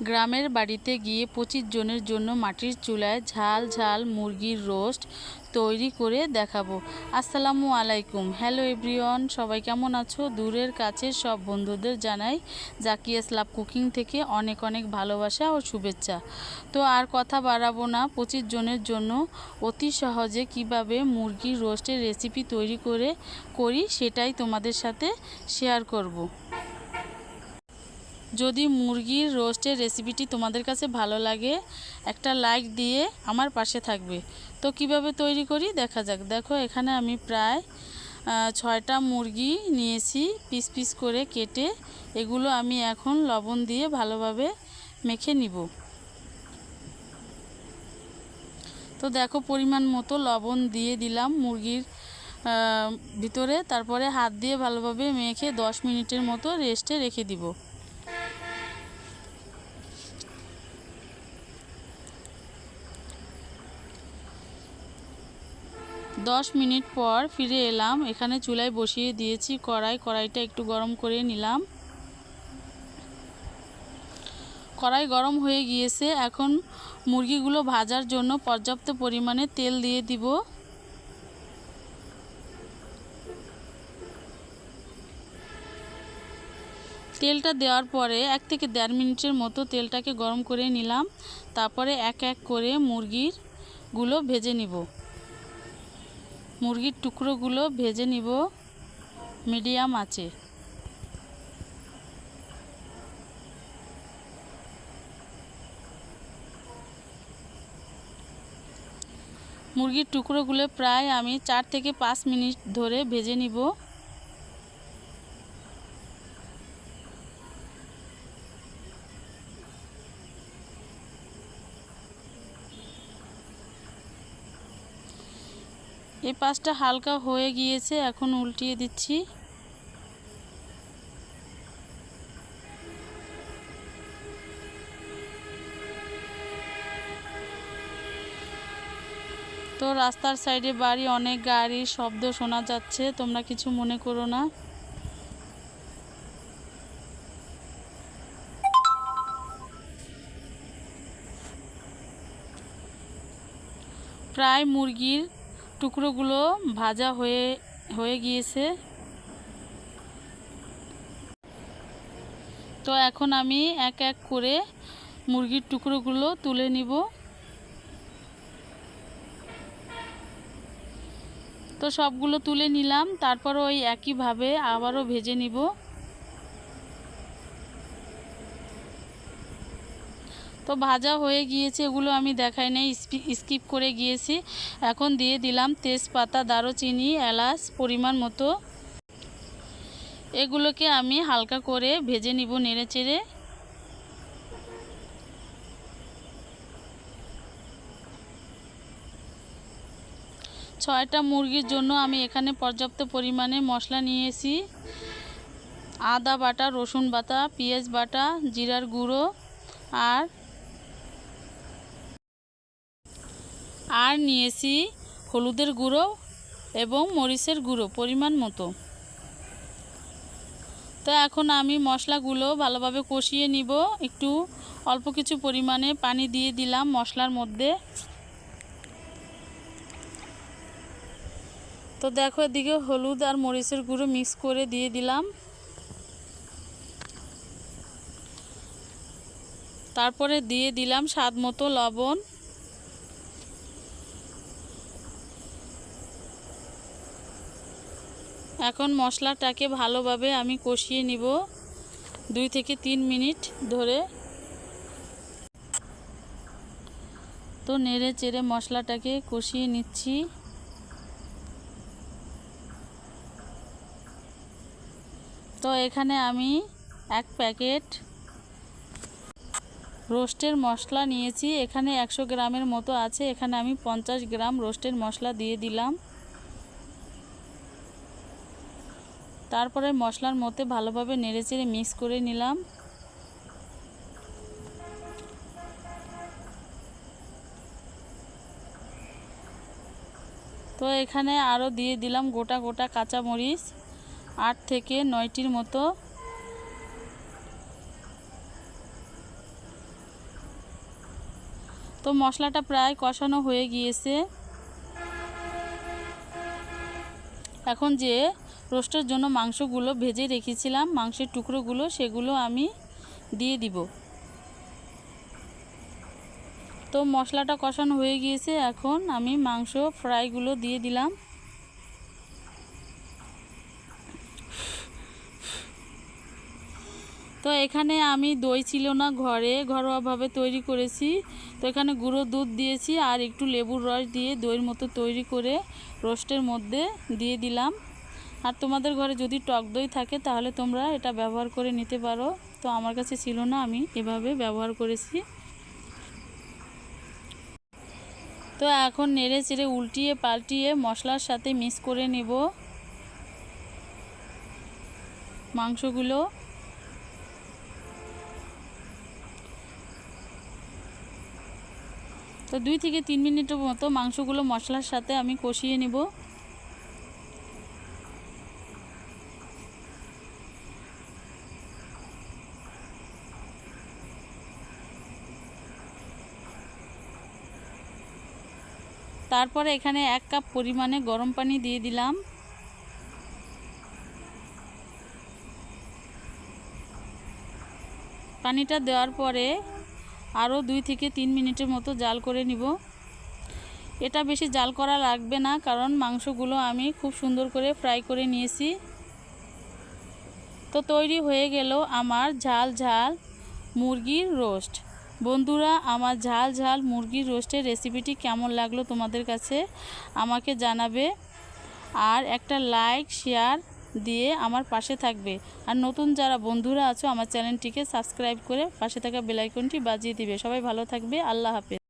গ্রামের বাড়িতে গিয়ে পঁচিশ জনের জন্য মাটির চুলায় ঝাল ঝাল মুরগির রোস্ট তৈরি করে দেখাবো। আসসালামু আলাইকুম। হ্যালো এভরিওয়ান, সবাই কেমন আছো? দূরের কাছের সব বন্ধুদের জানাই জাকিয়াস লাভ কুকিং থেকে অনেক অনেক ভালোবাসা ও শুভেচ্ছা। তো আর কথা বাড়াবো না, পঁচিশ জনের জন্য অতি সহজে কীভাবে মুরগির রোস্টের রেসিপি তৈরি করে করি সেটাই তোমাদের সাথে শেয়ার করব। যদি মুরগির রোস্টের রেসিপিটি তোমাদের কাছে ভালো লাগে, একটা লাইক দিয়ে আমার পাশে থাকবে। তো কীভাবে তৈরি করি? দেখা যাক। দেখো, এখানে আমি প্রায় ছয়টা মুরগি নিয়েছি পিস পিস করে কেটে। এগুলো আমি এখন লবণ দিয়ে ভালোভাবে মেখে নিব। তো দেখো, পরিমাণ মতো লবণ দিয়ে দিলাম মুরগির ভিতরে। তারপরে হাত দিয়ে ভালোভাবে মেখে দশ মিনিটের মতো রেস্টে রেখে দিব। দশ মিনিট পর ফিরে এলাম। এখানে চুলায় বসিয়ে দিয়েছি কড়াই। কড়াইটা একটু গরম করে নিলাম। কড়াই গরম হয়ে গিয়েছে। এখন মুরগিগুলো ভাজার জন্য পর্যাপ্ত পরিমাণে তেল দিয়ে দিব। তেলটা দেওয়ার পরে এক থেকে দেড় মিনিটের মতো তেলটাকে গরম করে নিলাম। তারপরে এক এক করে মুরগিরগুলো ভেজে নিব। মুরগির টুকরোগুলো ভেজে নিব মিডিয়াম আছে মুরগির টুকরোগুলো প্রায় আমি চার থেকে পাঁচ মিনিট ধরে ভেজে নিব। এই পাঁচটা হালকা হয়ে গিয়েছে, এখন উল্টিয়ে দিচ্ছি। তো রাস্তার সাইডে বাড়ি, অনেক গাড়ির শব্দ শোনা যাচ্ছে, তোমরা কিছু মনে করো না। প্রায় মুরগির টুকরোগুলো ভাজা হয়ে হয়ে গিয়েছে। তো এখন আমি এক এক করে মুরগির টুকরোগুলো তুলে নিব। তো সবগুলো তুলে নিলাম, তারপর ওই একইভাবে আবারও ভেজে নিব। তো ভাজা হয়ে গিয়েছে, এগুলো আমি দেখাই নাই স্কিপ করে গিয়েছি। এখন দিয়ে দিলাম তেজপাতা, দারুচিনি, এলাচ পরিমাণ মতো। এগুলোকে আমি হালকা করে ভেজে নিব নেড়ে চেড়ে ছয়টা মুরগির জন্য আমি এখানে পর্যাপ্ত পরিমাণে মশলা নিয়েছি। আদা বাটা, রসুন বাটা, পেঁয়াজ বাটা, জিরার গুঁড়ো আর আর নিয়েছি হলুদের গুঁড়ো এবং মরিচের গুঁড়ো পরিমাণ মতো। তো এখন আমি মশলাগুলো ভালোভাবে কষিয়ে নিব। একটু অল্প কিছু পরিমাণে পানি দিয়ে দিলাম মশলার মধ্যে। তো দেখো এদিকে হলুদ আর মরিচের গুঁড়ো মিক্স করে দিয়ে দিলাম। তারপরে দিয়ে দিলাম স্বাদ মতো লবণ। এখন মশলাটাকে ভালোভাবে আমি কষিয়ে নিব দুই থেকে তিন মিনিট ধরে। তো নেড়ে চেড়ে মশলাটাকে কষিয়ে নিচ্ছি। তো এখানে আমি এক প্যাকেট রোস্টের মশলা নিয়েছি। এখানে একশো গ্রামের মতো আছে। এখানে আমি পঞ্চাশ গ্রাম রোস্টের মশলা দিয়ে দিলাম। তারপরে মশলার মধ্যে ভালোভাবে নেড়েচেড়ে মিক্স করে নিলাম। তো এখানে আরও দিয়ে দিলাম গোটা গোটা কাঁচামরিচ, আট থেকে নয়টির মতো। তো মশলাটা প্রায় কষানো হয়ে গিয়েছে। এখন যে রোস্টের জন্য মাংসগুলো ভেজে রেখেছিলাম, মাংসের টুকরোগুলো সেগুলো আমি দিয়ে দিব। তো মশলাটা কষানো হয়ে গিয়েছে, এখন আমি মাংস ফ্রাইগুলো দিয়ে দিলাম। তো এখানে আমি দই ছিল না ঘরে, ঘরোয়াভাবে তৈরি করেছি। তো এখানে গুঁড়ো দুধ দিয়েছি আর একটু লেবুর রস দিয়ে দইয়ের মতো তৈরি করে রোস্টের মধ্যে দিয়ে দিলাম। আর তোমাদের ঘরে যদি টক দই থাকে তাহলে তোমরা এটা ব্যবহার করে নিতে পারো। তো আমার কাছে ছিল না, আমি এভাবে ব্যবহার করেছি। তো এখন নেড়ে চেড়ে উল্টিয়ে পাল্টিয়ে মশলার সাথে মিক্স করে নেব মাংসগুলো। তো দুই থেকে তিন মিনিটের মতো মাংসগুলো মশলার সাথে আমি কষিয়ে নেব। তারপরে এখানে এক কাপ পরিমাণে গরম পানি দিয়ে দিলাম। পানিটা দেওয়ার পরে আরও দুই থেকে তিন মিনিটের মতো জাল করে নিব। এটা বেশি জাল করা লাগবে না, কারণ মাংসগুলো আমি খুব সুন্দর করে ফ্রাই করে নিয়েছি। তো তৈরি হয়ে গেল আমার ঝাল ঝাল মুরগির রোস্ট। বন্ধুরা, আমার ঝাল ঝাল মুরগির রোস্টের রেসিপিটি কেমন লাগল তোমাদের কাছে আমাকে জানাবে। আর একটা লাইক, শেয়ার দিয়ে আমার পাশে থাকবে। আর নতুন যারা বন্ধুরা আছো, আমার চ্যানেলটিকে সাবস্ক্রাইব করে পাশে থাকা বেলাইকনটি বাজিয়ে দিবে। সবাই ভালো থাকবে, আল্লাহ হাফেজ।